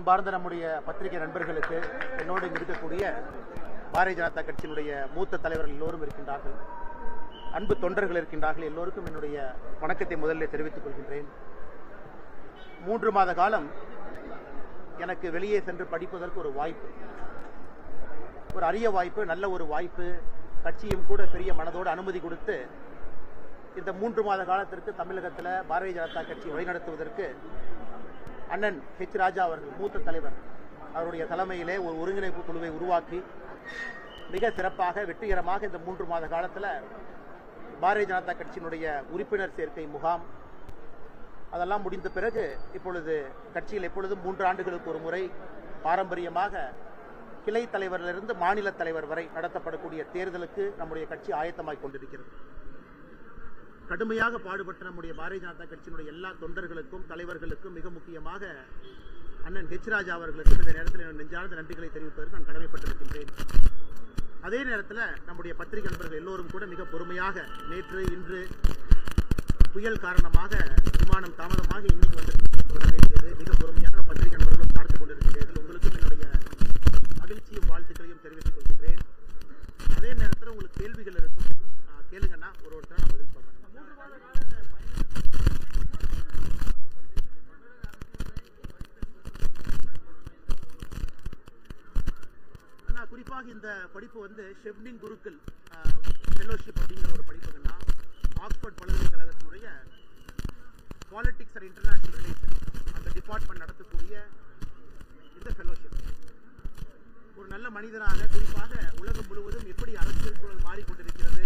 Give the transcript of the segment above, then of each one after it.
அன்பார்ந்த நம்முடைய பத்திரிகை நண்பர்களுக்கு என்னோடு இங்கு இருக்கக்கூடிய பாரதிய ஜனதா கட்சியினுடைய மூத்த தலைவர்கள் எல்லோரும் இருக்கின்றார்கள். அன்பு தொண்டர்கள் இருக்கின்றார்கள். எல்லோருக்கும் என்னுடைய வணக்கத்தை முதலில் தெரிவித்துக் கொள்கின்றேன். மூன்று மாத காலம் எனக்கு வெளியே சென்று படிப்பதற்கு ஒரு வாய்ப்பு. ஒரு அரிய வாய்ப்பு நல்ல ஒரு வாய்ப்பு. கட்சியும் கூட பெரிய மனதோடு அனுமதி கொடுத்து இந்த மூன்று மாத காலத்திற்கு தமிழகத்தில் பாரதிய ஜனதா கட்சி வழிநடத்துவதற்கு அண்ணன் ஹெச் ராஜா அவர்கள் மூத்த தலைவர் அவருடைய தலைமையிலே ஒரு ஒருங்கிணைப்பு குழுவை உருவாக்கி மிக சிறப்பாக வெற்றிகரமாக இந்த மூன்று மாத காலத்தில் பாரதிய ஜனதா கட்சியினுடைய உறுப்பினர் சேர்க்கை முகாம் அதெல்லாம் முடிந்த பிறகு இப்பொழுது கட்சியில் எப்பொழுதும் மூன்று ஆண்டுகளுக்கு ஒரு முறை பாரம்பரியமாக கிளை தலைவரிலிருந்து மாநில தலைவர் வரை நடத்தப்படக்கூடிய தேர்தலுக்கு நம்முடைய கட்சி ஆயத்தமாய் கொண்டிருக்கிறது. கடுமையாக பாடுபட்ட நம்முடைய பாரதிய ஜனதா கட்சியினுடைய எல்லா தொண்டர்களுக்கும் தலைவர்களுக்கும் மிக முக்கியமாக அண்ணன் ஹெச் ராஜா அவர்களுக்கும் இந்த நேரத்தில் நெஞ்சார்ந்த நன்றிகளை தெரிவிப்பதற்கு நான் கடமைப்பட்டிருக்கின்றேன். அதே நேரத்தில் நம்முடைய பத்திரிகை நண்பர்கள் எல்லோரும் கூட மிக பொறுமையாக நேற்று இன்று புயல் காரணமாக விமானம் தாமதமாக இன்னைக்கு வந்து வர வேண்டியது. மிக பொறுமையாக பத்திரிகை நண்பர்களும் பார்த்துக் கொண்டிருக்கிறீர்கள் உங்களுக்கும் என்னுடைய மகிழ்ச்சியும் வாழ்த்துக்களையும் தெரிவித்துக் கொள்கின்றேன். அதே நேரத்தில் உங்களுக்கு கேள்விகள் இருக்கும். கேளுங்கன்னா ஒரு ஒருத்தர் நான் பதில் சொல்கிறேன் குறிப்பாக இந்த படிப்பு வந்து ஷெப்னிங் குருக்கள் ஃபெலோஷிப் அப்படிங்கிற ஒரு படிப்புகள்னா ஆக்ஸ்போர்ட் பல்கலைக்கழகத்தினுடைய பாலிட்டிக்ஸ் அண்ட் இன்டர்நேஷனல் ரிலேஷன் அந்த டிபார்ட்மெண்ட் நடத்தக்கூடிய இந்த ஃபெலோஷிப் ஒரு நல்ல மனிதனாக குறிப்பாக உலகம் முழுவதும் எப்படி அரசியல் சூழல் மாறிக்கொண்டிருக்கிறது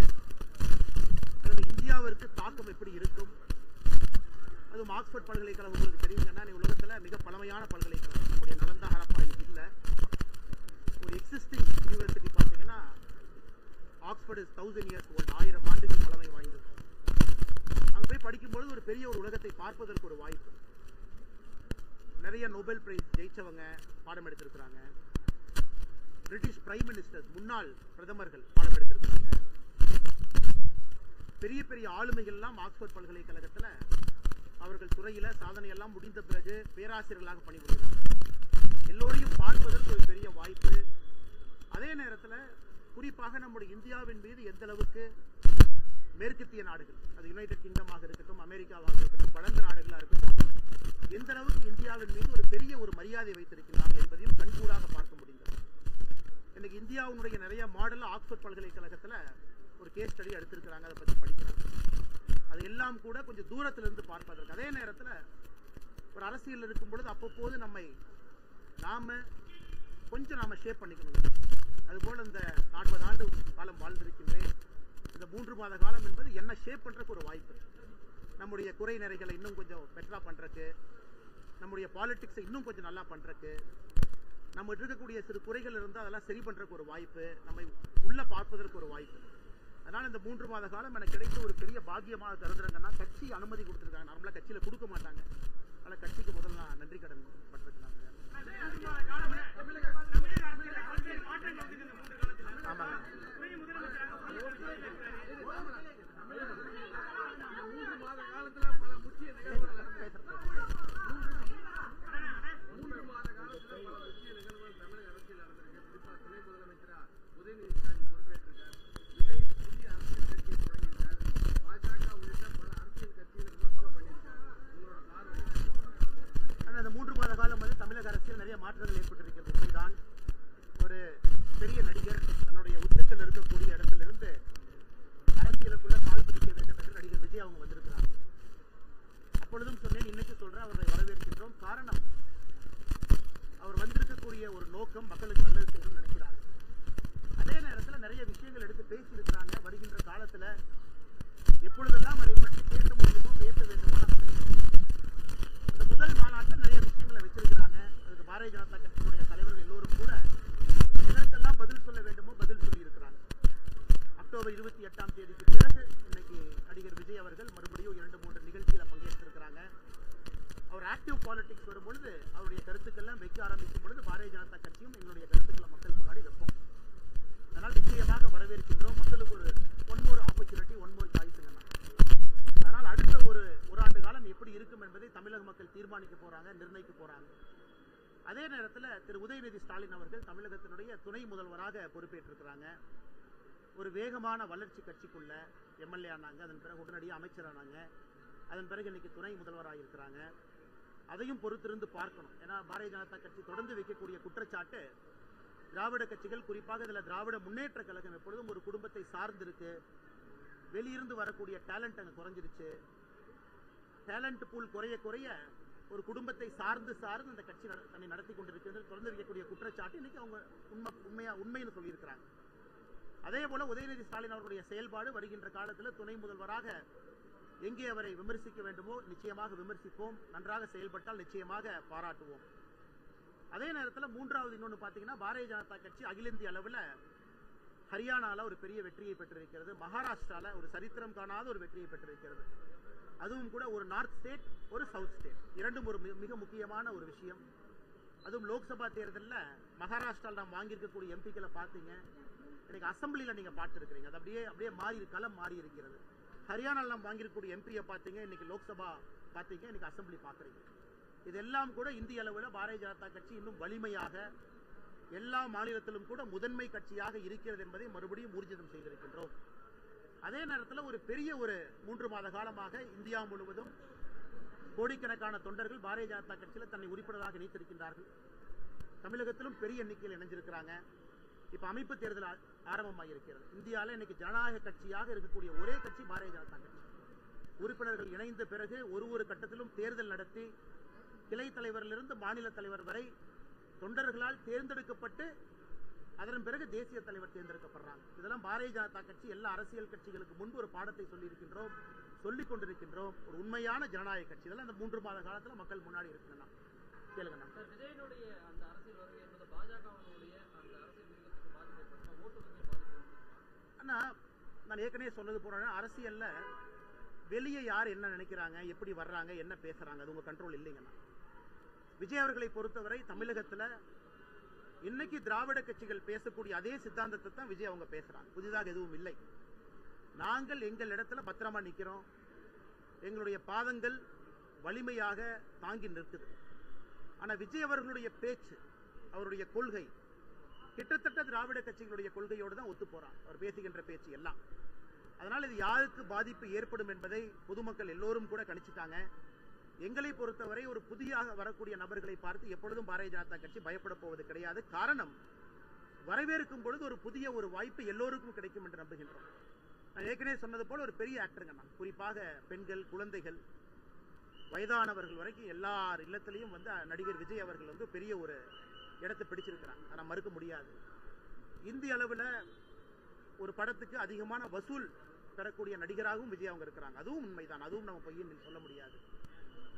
இந்தியாவிற்கு தாக்கம் எப்படி இருக்கும்? அதுவும் ஆக்ஸ்போர்ட் பல்கலைக்கழகம் உங்களுக்கு தெரியுங்கன்னா நீ உலகத்தில் மிக பழமையான பல்கலைக்கழகம். நம்முடைய நலந்தா ஹரப்பா இன்னைக்கு இல்லை. ஒரு எக்ஸிஸ்டிங் யூனிவர்சிட்டி பார்த்தீங்கன்னா Oxford is thousand years old ஆயிரம் ஆண்டுகள் பழமை வாய்ந்தது. அங்கே போய் படிக்கும்பொழுது ஒரு பெரிய ஒரு உலகத்தை பார்ப்பதற்கு ஒரு வாய்ப்பு. நிறைய நோபல் பிரைஸ் ஜெயிச்சவங்க பாடம் எடுத்திருக்கிறாங்க. பிரிட்டிஷ் பிரைம் மினிஸ்டர்ஸ் முன்னாள் பிரதமர்கள் பாடம் எடுத்திருக்கிறாங்க. பெரிய பெரிய ஆளுமைகள்லாம் ஆக்ஸ்போர்ட் பல்கலைக்கழகத்தில் அவர்கள் துறையில் சாதனையெல்லாம் முடிந்த பிறகு பேராசிரியர்களாக பணிபுரிகிறாங்க எல்லோரையும் பார்ப்பதற்கு ஒரு பெரிய வாய்ப்பு. அதே நேரத்தில் குறிப்பாக நம்முடைய இந்தியாவின் மீது எந்த அளவுக்கு மேற்கத்திய நாடுகள் அது யுனைடெட் கிங்டமாக இருக்கட்டும் அமெரிக்காவாக இருக்கட்டும் வளர்ந்த நாடுகளாக இருக்கட்டும் எந்த அளவுக்கு இந்தியாவின் மீது ஒரு பெரிய ஒரு மரியாதை வைத்திருக்கிறார்கள் என்பதையும் கண்கூடாக பார்க்க முடிந்தது. இன்னைக்கு இந்தியாவுடைய நிறைய மாடல் ஆக்ஸ்போர்ட் பல்கலைக்கழகத்தில் ஒரு கேஸ் ஸ்டடி எடுத்திருக்கிறாங்க அதை பற்றி படிக்கிறாங்க. அது எல்லாம் கூட கொஞ்சம் தூரத்திலிருந்து பார்ப்பதற்கு. அதே நேரத்தில் ஒரு அரசியல் இருக்கும் பொழுது அப்பப்போது நம்மை நாம கொஞ்சம் நாம் ஷேப் பண்ணிக்கணும். அதுபோல் இந்த நாற்பது ஆண்டு காலம் வாழ்ந்திருக்கின்றேன். இந்த மூன்று மாத காலம் என்பது என்ன ஷேப் பண்ணுறதுக்கு ஒரு வாய்ப்பு. நம்முடைய குறை நிறைகளை இன்னும் கொஞ்சம் பெட்டராக பண்ணுறக்கு நம்முடைய பாலிட்டிக்ஸை இன்னும் கொஞ்சம் நல்லா பண்ணுறக்கு நம்ம இருக்கக்கூடிய சிறு குறைகள் இருந்தால் அதெல்லாம் சரி பண்ணுறக்கு ஒரு வாய்ப்பு நம்மை உள்ளே பார்ப்பதற்கு ஒரு வாய்ப்பு. அதனால இந்த மூன்று மாத காலம் எனக்கு கிடைத்த ஒரு பெரிய பாக்கியமாக கருதுறாங்கன்னா கட்சி அனுமதி கொடுத்துருக்காங்க. நார்மலாக கட்சியில் கொடுக்க மாட்டாங்க. ஆனால் கட்சிக்கு முதல்ல நான் நன்றி கடன் பட்டிருக்கிறாங்க ஆமாங்க ஆனா இந்த மூன்று மாத காலம் வந்து தமிழக அரசியல் நிறைய மாற்றங்கள் ஏற்பட்டிருக்கிறது உண்மைதான் ஒரு பெரிய நடிகர் தன்னுடைய உச்சத்தில் இருக்கக்கூடிய இடத்திலிருந்து அரசியலுக்குள்ள கால் பதிக்க வேண்டும் என்று நடிகர் விஜய் அவங்க வந்திருக்கிறாங்க அப்பொழுதும் சொன்னேன் இன்னைக்கு சொல்றேன் அவரை வரவேற்கின்றோம் காரணம் அவர் வந்திருக்கக்கூடிய ஒரு நோக்கம் மக்களுக்கு நல்லது செய்யணும்னு நினைக்கிறாங்க அதே நேரத்தில் நிறைய விஷயங்கள் எடுத்து பேசியிருக்கிறாங்க வருகின்ற காலத்துல எப்பொழுதெல்லாம் அதை பற்றி பேச முடியுமோ பேச வேண்டுமோ நம்ம பேசணும் இந்த முதல் மாநாட்டில் நிறைய விஷயங்களை வச்சிருக்கிறாங்க அதுக்கு பாரதிய ஜனதா கட்சியினுடைய தலைவர்கள் எல்லோரும் கூட எதற்கெல்லாம் பதில் சொல்ல வேண்டுமோ பதில் சொல்லி இருக்கிறாங்க அக்டோபர் இருபத்தி எட்டாம் தேதிக்கு பிறகு இன்னைக்கு நடிகர் விஜய் அவர்கள் மறுபடியும் இரண்டு மூன்று நிகழ்ச்சியில பங்கேற்றிருக்கிறாங்க அவர் ஆக்டிவ் பாலிடிக்ஸ் வரும்பொழுது அவருடைய கருத்துக்கள்லாம் வைக்க ஆரம்பிக்கும் பொழுது பாரதிய ஜனதா கட்சியும் எங்களுடைய கருத்துக்களை மக்கள் முன்னாடி வைப்போம் அதனால் நிச்சயமாக வரவேற்கின்றோம் மக்களுக்கு ஒரு one more opportunity one more சாய்ஸுங்க அதனால் அடுத்த ஒரு ஒரு ஆண்டு காலம் எப்படி இருக்கும் என்பதை மக்கள் தீர்மானிக்க போறாங்க நிர்ணயிக்க போறாங்க. அதே நேரத்தில் திரு உதயநிதி ஸ்டாலின் அவர்கள் தமிழகத்தினுடைய துணை முதல்வராக பொறுப்பேற்றிருக்கிறாங்க. ஒரு வேகமான வளர்ச்சி கட்சிக்குள்ள எம்எல்ஏ ஆனாங்க அதன் பிறகு உடனடியாக அமைச்சரானாங்க அதன் பிறகு இன்னைக்கு துணை முதல்வராக இருக்கிறாங்க. அதையும் பொறுத்திருந்து பார்க்கணும். ஏன்னா பாரதிய ஜனதா கட்சி தொடர்ந்து வைக்கக்கூடிய குற்றச்சாட்டு திராவிட கட்சிகள் குறிப்பாக இதில் திராவிட முன்னேற்ற கழகம் எப்பொழுதும் ஒரு குடும்பத்தை சார்ந்திருக்கு. வெளியிருந்து வரக்கூடிய டேலண்ட் அங்கே குறைஞ்சிருச்சு. டேலண்ட் பூல் குறைய குறைய ஒரு குடும்பத்தை சார்ந்து சார்ந்து அந்த கட்சி நட- தன்னை நடத்தி கொண்டிருக்கிறது தொடர்ந்து வைக்கக்கூடிய குற்றச்சாட்டு இன்னைக்கு அவங்க உண்மை உண்மையா உண்மைன்னு சொல்லியிருக்கிறாங்க. அதே போல உதயநிதி ஸ்டாலின் அவர்களுடைய செயல்பாடு வருகின்ற காலத்தில் துணை முதல்வராக எங்கே அவரை விமர்சிக்க வேண்டுமோ நிச்சயமாக விமர்சிப்போம் நன்றாக செயல்பட்டால் நிச்சயமாக பாராட்டுவோம். அதே நேரத்தில் மூன்றாவது இன்னொன்று பார்த்தீங்கன்னா பாரதிய ஜனதா கட்சி அகில இந்திய அளவில் ஹரியானாவில் ஒரு பெரிய வெற்றியை பெற்றிருக்கிறது. மகாராஷ்டிராவில் ஒரு சரித்திரம் காணாத ஒரு வெற்றியை பெற்றிருக்கிறது. அதுவும் கூட ஒரு நார்த் ஸ்டேட் ஒரு சவுத் ஸ்டேட் இரண்டும் ஒரு மிக முக்கியமான ஒரு விஷயம். அதுவும் லோக்சபா தேர்தலில் மகாராஷ்டிராவில் நாம் வாங்கியிருக்கக்கூடிய எம்பிக்களை பார்த்தீங்க. இன்னைக்கு அசம்பிளியில் நீங்கள் பார்த்துருக்கிறீங்க. அது அப்படியே அப்படியே மாறி களம் மாறி இருக்கிறது. ஹரியானாவில் நாம் வாங்கியிருக்கக்கூடிய எம்பியை பார்த்தீங்க. இன்னைக்கு லோக்சபா பார்த்தீங்க. இன்னைக்கு அசம்பிளி பார்க்குறீங்க. இதெல்லாம் கூட இந்திய அளவில் பாரதிய ஜனதா கட்சி இன்னும் வலிமையாக எல்லா மாநிலத்திலும் கூட முதன்மை கட்சியாக இருக்கிறது என்பதை மறுபடியும் ஊர்ஜிதம் செய்திருக்கின்றோம். அதே நேரத்தில் ஒரு பெரிய ஒரு மூன்று மாத காலமாக இந்தியா முழுவதும் கோடிக்கணக்கான தொண்டர்கள் பாரதிய ஜனதா கட்சியில் தன்னை உறுப்பினராக இணைத்திருக்கின்றார்கள் தமிழகத்திலும் பெரிய எண்ணிக்கையில் இணைஞ்சிருக்கிறாங்க. இப்போ அமைப்பு தேர்தல் ஆ- ஆரம்பமாகியிருக்கிறது இந்தியாவில் இன்னைக்கு ஜனநாயக கட்சியாக இருக்கக்கூடிய ஒரே கட்சி பாரதிய ஜனதா கட்சி. உறுப்பினர்கள் இணைந்த பிறகு ஒரு ஒரு கட்டத்திலும் தேர்தல் நடத்தி கிளை தலைவரிலிருந்து மாநில தலைவர் வரை தொண்டர்களால் தேர்ந்தெடுக்கப்பட்டு அதன் பிறகு தேசிய தலைவர் தேர்ந்தெடுக்கப்படுறாங்க. இதெல்லாம் பாரதிய ஜனதா கட்சி எல்லா அரசியல் கட்சிகளுக்கு முன்பு ஒரு பாடத்தை சொல்லியிருக்கின்றோம் சொல்லிக் கொண்டிருக்கின்றோம். ஒரு உண்மையான ஜனநாயக கட்சி. இதெல்லாம் இந்த மூன்று மாத காலத்துல மக்கள் முன்னாடி இருக்குங்கண்ணா கேளுங்கண்ணா விஜயனுடைய அந்த அரசியல் வருகை என்பது பாஜகவினுடைய அந்த அரசியல் வியூகத்துக்கு பாதிப்பு ஏற்படுமா ஓட்டு வங்கி பாதிப்பு ஏற்படுமா அண்ணா நான் ஏற்கனவே சொன்னது போன அரசியல்ல வெளியே யார் என்ன நினைக்கிறாங்க எப்படி வர்றாங்க என்ன பேசுறாங்க அது உங்க கண்ட்ரோல் இல்லைங்கண்ணா விஜய் அவர்களை பொறுத்தவரை தமிழகத்துல இன்னைக்கு திராவிட கட்சிகள் பேசக்கூடிய அதே சித்தாந்தத்தை தான் விஜய் அவங்க பேசுறாங்க. புதிதாக எதுவும் இல்லை. நாங்கள் எங்கள் இடத்துல பத்திரமா நிற்கிறோம் எங்களுடைய பாதங்கள் வலிமையாக தாங்கி நிற்குது. ஆனா விஜய் அவர்களுடைய பேச்சு அவருடைய கொள்கை கிட்டத்தட்ட திராவிட கட்சிகளுடைய கொள்கையோடு தான் ஒத்து போறான் அவர் பேசுகின்ற பேச்சு எல்லாம். அதனால் இது யாருக்கு பாதிப்பு ஏற்படும் என்பதை பொதுமக்கள் எல்லோரும் கூட கணிச்சிட்டாங்க. எங்களை பொறுத்தவரை ஒரு புதியாக வரக்கூடிய நபர்களை பார்த்து எப்பொழுதும் பாரதிய ஜனதா கட்சி பயப்பட போவது கிடையாது. காரணம் வரவேற்கும் பொழுது ஒரு புதிய ஒரு வாய்ப்பு எல்லோருக்கும் கிடைக்கும் என்று நம்புகின்றோம். நான் ஏற்கனவே சொன்னது போல ஒரு பெரிய ஆக்டருங்க நான். குறிப்பாக பெண்கள் குழந்தைகள் வயதானவர்கள் வரைக்கும் எல்லார் இல்லத்திலையும் வந்து நடிகர் விஜய் அவர்கள் வந்து பெரிய ஒரு இடத்தை பிடிச்சிருக்கிறாங்க ஆனால் மறுக்க முடியாது. இந்திய அளவில் ஒரு படத்துக்கு அதிகமான வசூல் பெறக்கூடிய நடிகராகவும் விஜய் அவங்க இருக்கிறாங்க. அதுவும் உண்மைதான். அதுவும் நம்ம பொய்யின் சொல்ல முடியாது.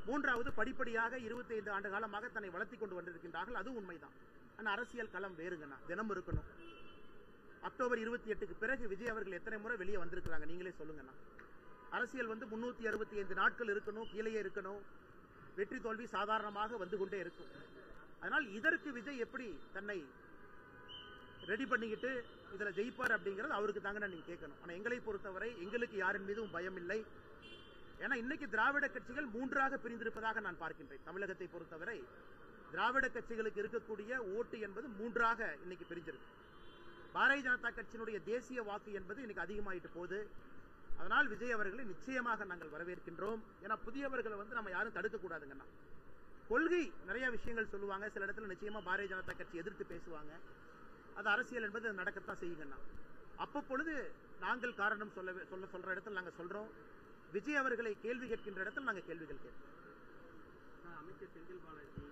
மூன்றாவது படிப்படியாக 25 ஆண்டு காலமாக தன்னை வளர்த்தி கொண்டு வந்திருக்கின்றார்கள். அதுவும் உண்மைதான். ஆனால் அரசியல் களம் வேறுங்கண்ணா. தினம் இருக்கணும். அக்டோபர் இருபத்தி எட்டுக்கு பிறகு விஜய் அவர்கள் எத்தனை முறை வெளியே வந்திருக்கிறாங்க நீங்களே சொல்லுங்கண்ணா. அரசியல் வந்து முன்னூத்தி அறுபத்தி ஐந்து நாட்கள் இருக்கணும் கீழே இருக்கணும். வெற்றி தோல்வி சாதாரணமாக வந்து கொண்டே இருக்கும். அதனால் இதற்கு விஜய் எப்படி தன்னை ரெடி பண்ணிக்கிட்டு இதில் ஜெயிப்பார் அப்படிங்கிறது அவருக்கு தாங்க நீங்கள் கேட்கணும். ஆனால் எங்களை பொறுத்தவரை எங்களுக்கு யாரின் மீதும் பயம் இல்லை ஏன்னா இன்னைக்கு திராவிட கட்சிகள் மூன்றாக பிரிந்திருப்பதாக நான் பார்க்கின்றேன். தமிழகத்தை பொறுத்தவரை திராவிட கட்சிகளுக்கு இருக்கக்கூடிய ஓட்டு என்பது மூன்றாக இன்னைக்கு பிரிஞ்சிருக்கு. பாரதிய ஜனதா கட்சியினுடைய தேசிய வாக்கு என்பது இன்னைக்கு அதிகமாயிட்டு போகுது. அதனால் விஜய் அவர்களை நிச்சயமாக நாங்கள் வரவேற்கின்றோம். ஏன்னா புதியவர்களை வந்து நம்ம யாரும் தடுக்கக்கூடாதுங்கண்ணா. கொள்கை நிறைய விஷயங்கள் சொல்லுவாங்க. சில இடத்துல நிச்சயமா பாரதிய ஜனதா கட்சி எதிர்த்து பேசுவாங்க. அது அரசியல் என்பது நடக்கத்தான் செய்யுங்கண்ணா. அப்பப்பொழுது நாங்கள் காரணம் சொல்ல சொல்ல சொல்ற இடத்துல நாங்க சொல்றோம். விஜய் அவர்களை கேள்வி கேட்கின்ற இடத்துல நாங்க கேள்விகள் சார், அமைச்சர் செந்தில் பாலாஜி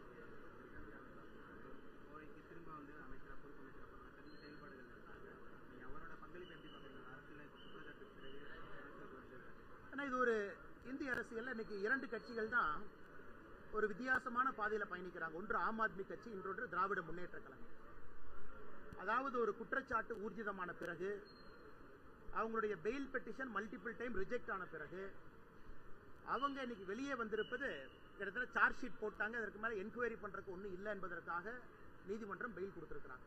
கோவைக்கு திரும்ப வந்து அமைச்சராக பொறுப்பு அமைச்சராக போகிறாங்க சிறந்த செயல்பாடுகள் இருக்காங்க நீங்கள் அவரோட பங்களிப்பு எப்படி பார்க்குறீங்க? அரசியல் இப்போ குற்றச்சாட்டு பிறகு அரசுக்கு வந்து ஆனா இது ஒரு இந்திய அரசியல்ல இன்னைக்கு இரண்டு கட்சிகள் தான் ஒரு வித்தியாசமான பாதையில பயணிக்கிறாங்க. ஒன்று ஆம் ஆத்மி கட்சி இன்னொன்று திராவிட முன்னேற்ற கழகம். அதாவது ஒரு குற்றச்சாட்டு ஊர்ஜிதமான பிறகு அவங்களுடைய bail petition multiple time reject ஆன பிறகு அவங்க இன்னைக்கு வெளியே வந்திருப்பது கிட்டத்தட்ட சார்ஜ் ஷீட் போட்டாங்க. அதற்கு மேலே என்கொயரி பண்ணுறதுக்கு ஒன்றும் இல்லை என்பதற்காக நீதிமன்றம் பெயில் கொடுத்துருக்கிறாங்க.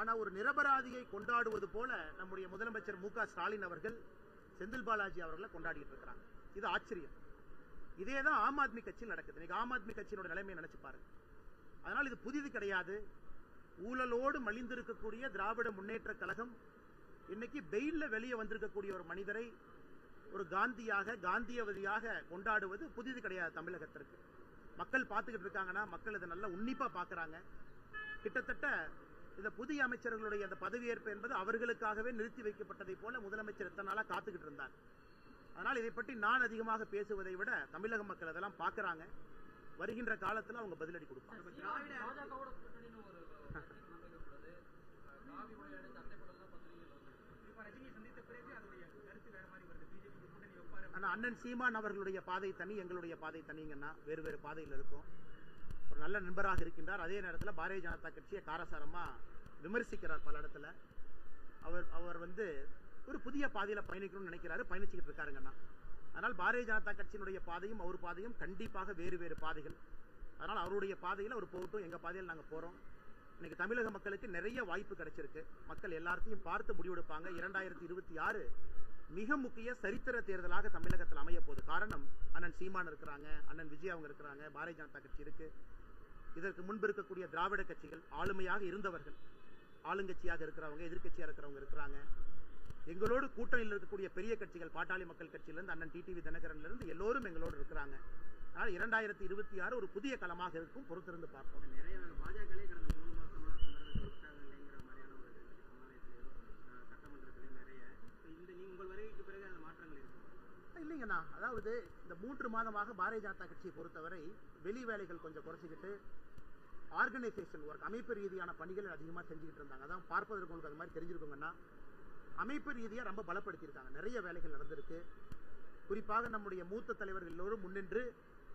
ஆனால் ஒரு நிரபராதியை கொண்டாடுவது போல நம்முடைய முதலமைச்சர் மு ஸ்டாலின் அவர்கள் செந்தில் பாலாஜி அவர்களை கொண்டாடிட்டு இருக்கிறாங்க. இது ஆச்சரியம். இதே தான் ஆம் ஆத்மி கட்சியில் நடக்குது. இன்னைக்கு ஆம் ஆத்மி கட்சியினோட நிலைமையை நினைச்சு பாருங்க. அதனால் இது புதிது கிடையாது. ஊழலோடு மலிந்திருக்கக்கூடிய திராவிட முன்னேற்ற கழகம் இன்னைக்கு பெயில்ல வெளியே வந்திருக்கக்கூடிய ஒரு மனிதரை ஒரு காந்தியாக காந்தியவதியாக கொண்டாடுவது புதிது கிடையாது தமிழகத்திற்கு மக்கள் பார்த்துக்கிட்டு இருக்காங்கன்னா மக்கள் இதை நல்லா உன்னிப்பா பார்க்குறாங்க கிட்டத்தட்ட இந்த புதிய அமைச்சர்களுடைய அந்த பதவியேற்பு என்பது அவர்களுக்காகவே நிறுத்தி வைக்கப்பட்டதை போல முதலமைச்சர் இத்தனை நாளா காத்துக்கிட்டு இருந்தார் அதனால் இதை பற்றி நான் அதிகமாக பேசுவதை விட தமிழக மக்கள் அதெல்லாம் பார்க்குறாங்க வருகின்ற காலத்தில் அவங்க பதிலடி கொடுப்பாங்க ஆனால் அண்ணன் சீமான் அவர்களுடைய பாதை தனி எங்களுடைய பாதை தனிங்கன்னா வேறு வேறு பாதையில் இருக்கும். ஒரு நல்ல நண்பராக இருக்கின்றார். அதே நேரத்தில் பாரதிய ஜனதா கட்சியை காரசாரமாக விமர்சிக்கிறார் பல இடத்துல. அவர் அவர் வந்து ஒரு புதிய பாதையில் பயணிக்கணும்னு நினைக்கிறாரு பயணிச்சுக்கிட்டு இருக்காருங்கண்ணா. அதனால் பாரதிய ஜனதா கட்சியினுடைய பாதையும் அவர் பாதையும் கண்டிப்பாக வேறு வேறு பாதைகள். அதனால் அவருடைய பாதையில் அவர் போகட்டும் எங்கள் பாதையில் நாங்கள் போகிறோம் இன்றைக்கி தமிழக மக்களுக்கு நிறைய வாய்ப்பு கிடைச்சிருக்கு. மக்கள் எல்லாத்தையும் பார்த்து முடிவெடுப்பாங்க. இரண்டாயிரத்தி இருபத்தி ஆறு மிக முக்கிய சரித்திர தேர்தலாக தமிழகத்தில் அமைய போகுது காரணம் அண்ணன் சீமான் இருக்கிறாங்க அண்ணன் விஜய் அவங்க இருக்கிறாங்க பாரதிய ஜனதா கட்சி இருக்கு. இதற்கு முன்பு இருக்கக்கூடிய திராவிட கட்சிகள் ஆளுமையாக இருந்தவர்கள். ஆளுங்கட்சியாக இருக்கிறவங்க எதிர்க்கட்சியாக இருக்கிறவங்க இருக்கிறாங்க. எங்களோடு கூட்டணியில் இருக்கக்கூடிய பெரிய கட்சிகள் பாட்டாளி மக்கள் கட்சியிலிருந்து அண்ணன் டிடிவி தினகரன்ல இருந்து எல்லோரும் எங்களோடு இருக்கிறாங்க. அதனால் இரண்டாயிரத்தி இருபத்தி ஆறு ஒரு புதிய களமாக இருக்கும் பொறுத்திருந்து பார்ப்போம். நிறைய பாஜகலே கடந்த மூணு மாசமா தொண்டர்கள் உற்சாகம் இல்லைங்கிற மாதிரியான ஒரு சமுதாயத்திலேயோ சட்டமன்றத்திலேயும் நிறைய இப்ப இந்த நீங்க உங்கள் வருகைக்கு பிறகு அந்த மாற்றங்கள் இருக்கு இல்லைங்கண்ணா அதாவது இந்த மூன்று மாதமாக பாரதிய ஜனதா கட்சியை பொறுத்தவரை வெளி வேலைகள் கொஞ்சம் குறைச்சிக்கிட்டு ஆர்கனைசேஷன் ஒர்க் அமைப்பு ரீதியான பணிகள் அதிகமாக செஞ்சுக்கிட்டு இருந்தாங்க. அதான் பார்ப்பதற்கு உங்களுக்கு அது மாதிரி தெரிஞ்சிருக்குங்கன்னா அமைப்பு ரீதியாக ரொம்ப பலப்படுத்தியிருக்காங்க. நிறைய வேலைகள் நடந்திருக்கு. குறிப்பாக நம்முடைய மூத்த தலைவர்கள் எல்லோரும் முன்னின்று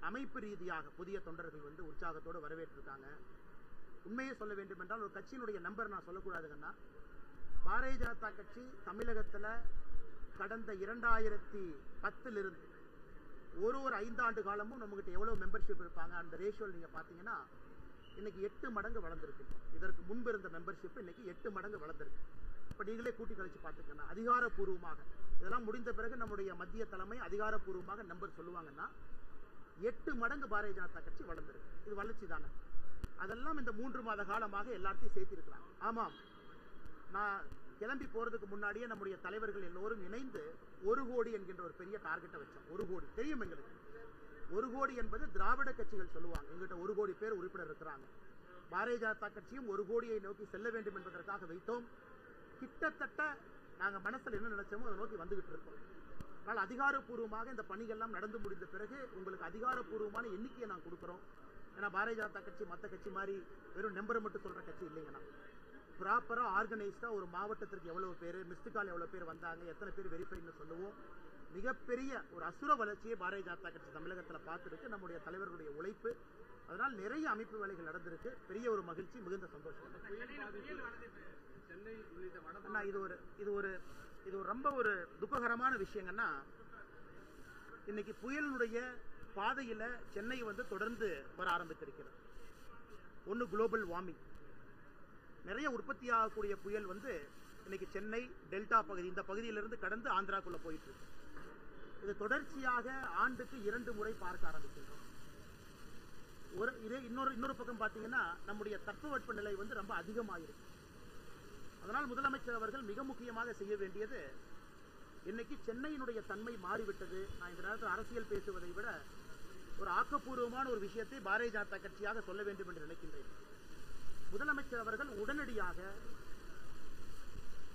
அமைப்பு ரீதியாக புதிய தொண்டர்கள் வந்து உற்சாகத்தோடு வரவேற்றிருக்காங்க. உண்மையை சொல்ல வேண்டும் என்றால் ஒரு கட்சியினுடைய நம்பர் நான் சொல்லக்கூடாதுங்கன்னா பாரதிய ஜனதா கட்சி தமிழகத்தில் கடந்த இரண்டாயிரத்தி பத்திலிருந்து ஒரு ஒரு ஐந்தாண்டு காலமும் நம்மகிட்ட எவ்வளோ மெம்பர்ஷிப் இருப்பாங்க? அந்த ரேஷியோவில் நீங்கள் பார்த்தீங்கன்னா இன்றைக்கி எட்டு மடங்கு வளர்ந்துருக்கு. இதற்கு முன்பு இருந்த மெம்பர்ஷிப் இன்னைக்கு எட்டு மடங்கு வளர்ந்துருக்கு. இப்போ நீங்களே கூட்டி கழிச்சு பார்த்துக்கணும் அதிகாரப்பூர்வமாக இதெல்லாம் முடிந்த பிறகு நம்முடைய மத்திய தலைமை அதிகாரப்பூர்வமாக நம்பர் சொல்லுவாங்கன்னா எட்டு மடங்கு பாரதிய ஜனதா கட்சி வளர்ந்துருக்கு. இது வளர்ச்சி தானே. அதெல்லாம் இந்த மூன்று மாத காலமாக எல்லாத்தையும் சேர்த்திருக்கிறாங்க ஆமாம். நான் கிளம்பி போறதுக்கு முன்னாடியே நம்முடைய தலைவர்கள் எல்லோரும் இணைந்து ஒரு கோடி என்கின்ற ஒரு பெரிய டார்கெட்டை வச்சோம். ஒரு கோடி. தெரியும் எங்களுக்கு? ஒரு கோடி என்பது திராவிட கட்சிகள் சொல்லுவாங்க. எங்கிட்ட ஒரு கோடி பேர் உறுப்பினர் இருக்கிறாங்க. பாரதிய ஜனதா கட்சியும் ஒரு கோடியை நோக்கி செல்ல வேண்டும் என்பதற்காக வைத்தோம். கிட்டத்தட்ட நாங்கள் மனசில் என்ன நினைச்சோமோ அதை நோக்கி வந்துகிட்டு இருக்கோம். ஆனால் அதிகாரப்பூர்வமாக இந்த பணிகள்லாம் நடந்து முடிந்த பிறகு உங்களுக்கு அதிகாரப்பூர்வமான எண்ணிக்கையை நான் கொடுக்குறோம். ஏன்னா பாரதிய ஜனதா கட்சி மற்ற கட்சி மாதிரி வெறும் நம்பரை மட்டும் சொல்கிற கட்சி இல்லைங்கண்ணா ப்ராப்பரா ஆர்கனைஸ்டா ஒரு மாவட்டத்திற்கு எவ்வளவு பேர் மிஸ்டு கால் எவ்வளவு பேர் வந்தாங்க எத்தனை பேர் வெரிஃபைன்னு சொல்லுவோம். மிகப்பெரிய ஒரு அசுர வளர்ச்சியை பாரதிய ஜனதா கட்சி தமிழகத்துல பார்த்துருக்கு. நம்முடைய தலைவர்களுடைய உழைப்பு அதனால் நிறைய அமைப்பு வேலைகள் நடந்திருக்கு. பெரிய ஒரு மகிழ்ச்சி மிகுந்த சந்தோஷம். அண்ணா இது ஒரு இது ஒரு இது ஒரு ரொம்ப ஒரு துக்ககரமான விஷயங்கன்னா இன்னைக்கு புயலினுடைய பாதையில சென்னை வந்து தொடர்ந்து வர ஆரம்பித்திருக்கிறது. ஒன்று குளோபல் வார்மிங் நிறைய உற்பத்தி ஆகக்கூடிய புயல் வந்து இன்னைக்கு சென்னை டெல்டா பகுதி இந்த பகுதியிலிருந்து கடந்து ஆந்திராக்குள்ள போயிட்டு இருக்கு. இது தொடர்ச்சியாக ஆண்டுக்கு இரண்டு முறை பார்க்க ஆரம்பிச்சிருக்கோம். ஒரு இதே இன்னொரு இன்னொரு பக்கம் பார்த்தீங்கன்னா நம்முடைய தட்பவெட்ப நிலை வந்து ரொம்ப அதிகமாகிருக்கு அதனால் முதலமைச்சர் அவர்கள் மிக முக்கியமாக செய்ய வேண்டியது இன்னைக்கு சென்னையினுடைய தன்மை மாறிவிட்டது. நான் இந்த நேரத்தில் அரசியல் பேசுவதை விட ஒரு ஆக்கப்பூர்வமான ஒரு விஷயத்தை பாரதிய ஜனதா கட்சியாக சொல்ல வேண்டும் என்று நினைக்கின்றேன். முதலமைச்சர் அவர்கள் உடனடியாக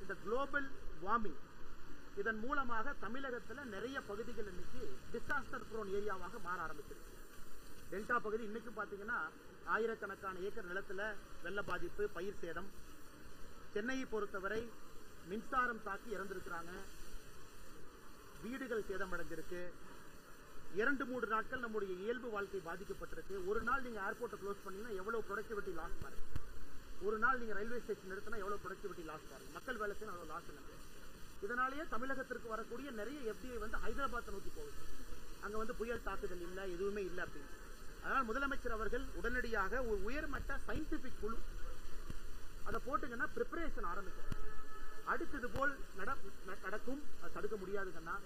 இந்த குளோபல் வார்மிங் இதன் மூலமாக தமிழகத்தில் நிறைய பகுதிகள் இன்னைக்கு டிசாஸ்டர் ப்ரோன் ஏரியாவாக மாற ஆரம்பிச்சிருக்கு. டெல்டா பகுதி இன்னைக்கு பார்த்தீங்கன்னா ஆயிரக்கணக்கான ஏக்கர் நிலத்தில் வெள்ள பாதிப்பு பயிர் சேதம். சென்னையை பொறுத்தவரை மின்சாரம் தாக்கி இறந்திருக்கிறாங்க. வீடுகள் சேதமடைஞ்சிருக்கு. இரண்டு மூன்று நாட்கள் நம்முடைய இயல்பு வாழ்க்கை பாதிக்கப்பட்டிருக்கு. ஒரு நாள் நீங்கள் ஏர்போர்ட்டை க்ளோஸ் பண்ணீங்கன்னா எவ்வளோ ப்ரொடக்டிவிட்டி லாஸ் பாருங்கள் ஒரு நாள் நீங்க ரயில்வே ஸ்டேஷன் நிறுத்தினா எவ்வளவு ப்ரொடக்டிவிட்டி லாஸ் பாருங்க. மக்கள் வேலை செய்யணும் அவ்வளவு லாஸ் இல்லை இதனாலேயே தமிழகத்திற்கு வரக்கூடிய நிறைய எஃப்டிஐ வந்து ஹைதராபாத்தை நோக்கி போகுது. அங்க வந்து புயல் தாக்குதல் இல்லை எதுவுமே இல்லை அப்படின்னு. அதனால் முதலமைச்சர் அவர்கள் உடனடியாக ஒரு உயர்மட்ட சயின்டிபிக் குழு அதை போட்டுங்கன்னா ப்ரிப்பரேஷன் ஆரம்பிக்கும். அடுத்தது போல் நட நடக்கும் அது தடுக்க முடியாதுங்கன்னா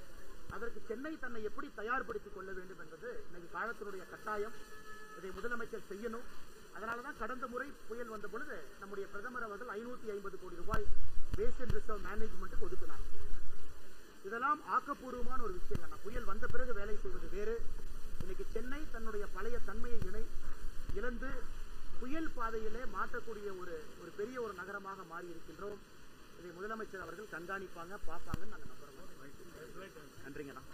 அதற்கு சென்னை தன்னை எப்படி தயார்படுத்திக் கொள்ள வேண்டும் என்பது இன்னைக்கு காலத்தினுடைய கட்டாயம். இதை முதலமைச்சர் செய்யணும். அதனால தான் கடந்த முறை புயல் வந்த பொழுது நம்முடைய பிரதமர் அவர்கள் ஐநூத்தி ஐம்பது கோடி ரூபாய் பேசின் ரிசர்வ் மேனேஜ்மெண்ட்டுக்கு ஒதுக்குனாங்க இதெல்லாம் ஆக்கப்பூர்வமான ஒரு விஷயம் நான் புயல் வந்த பிறகு வேலை செய்வது வேறு. இன்னைக்கு சென்னை தன்னுடைய பழைய தன்மையை இணை இழந்து புயல் பாதையிலே மாற்றக்கூடிய ஒரு ஒரு பெரிய ஒரு நகரமாக மாறி இருக்கின்றோம் இதை முதலமைச்சர் அவர்கள் கண்காணிப்பாங்க பார்ப்பாங்கன்னு நாங்கள் நம்புகிறோம் நன்றிங்கண்ணா.